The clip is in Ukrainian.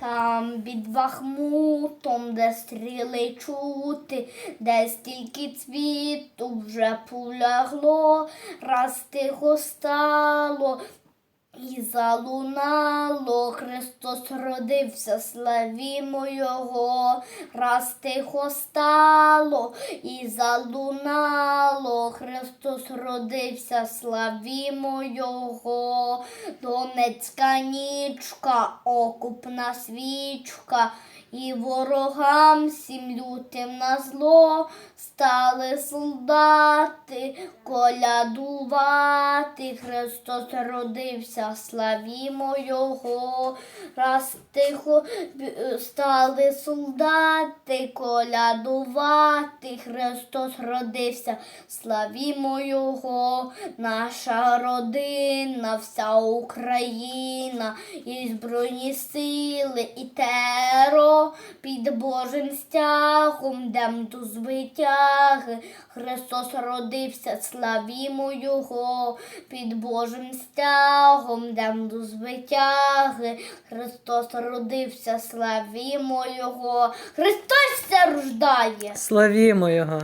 Там під Бахмутом, де стріли чути, де стільки цвіту вже полягло, раз тихо стало. І залунало, Христос родився, славімо Його, раз тихо стало, і залунало, Христос родився, славімо Його, Донецька нічка, окупна свічка, і ворогам всім лютим на зло стали солдати колядувати. Христос родився, славімо Його, раз тихо стали солдати колядувати. Христос родився, славімо Його, наша родина, вся Україна, і збройні сили, і теро під Божим стягом, дем до звитяги. Христос родився, славімо Його, під Божим стягом, дем до звитяги. Христос родився, славімо Його. Христос все рождає. Славімо Його.